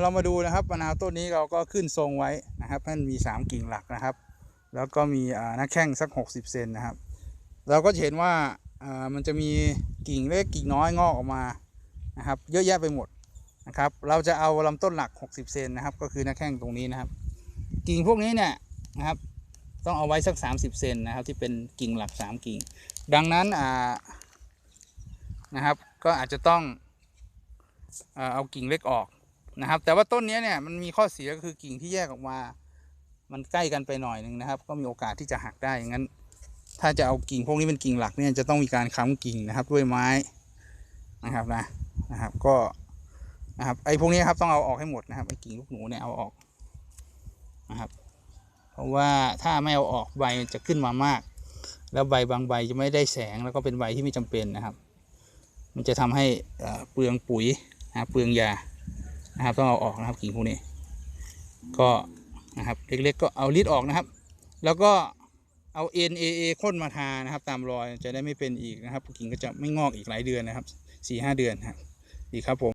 เรามาดูนะครับมะนาวต้นนี้เราก็ขึ้นทรงไว้นะครับมันมี 3 กิ่งหลักนะครับ แล้วก็มีหน้าแข้งสัก 60 เซนนะครับ เราก็จะเห็นว่ามันจะมีกิ่งเล็กกิ่งน้อยงอกออกมานะครับ เยอะแยะไปหมดนะครับ เราจะเอาลำต้นหลัก 60 เซนนะครับ ก็คือหน้าแข้งตรงนี้นะครับ กิ่งพวกนี้เนี่ยนะครับ ต้องเอาไว้สัก 30 เซนนะครับ ที่เป็นกิ่งหลัก 3 กิ่ง ดังนั้นนะครับ ก็อาจจะต้องเอากิ่งเล็กออก นะครับ แต่ว่าต้นนี้เนี่ยมันมีข้อเสียก็คือกิ่งที่แยกออกมา มันใกล้กันไปหน่อยหนึ่งนะครับ ก็มีโอกาสที่จะหักได้ย่างนั้น ถ้าจะเอากิ่งพวกนี้เป็นกิ่งหลักเนี่ยจะต้องมีการค้ำกิ่งนะครับด้วยไม้นะครับนะนะครับก็นะครับไอ้พวกนี้ครับต้องเอาออกให้หมดนะครับไอ้กิ่งลูกหนูเนี่ยเอาออกนะครับ เพราะว่าถ้าไม่เอาออกใบจะขึ้นมามาก แล้วใบบางใบจะไม่ได้แสงแล้วก็เป็นใบที่ไม่จำเป็นนะครับ มันจะทำให้เปลืองปุ๋ยนะเปลืองยา นะครับ ต้องเอาออกนะครับกิ่งพวกนี้ ก็นะครับเล็กๆก็เอาลิดออกนะครับ แล้วก็เอา NAA ข้นมาทานะครับ ตามรอยจะได้ไม่เป็นอีกนะครับกิ่งก็จะไม่งอกอีกหลายเดือนนะครับสี่ห้าเดือนครับดีครับผม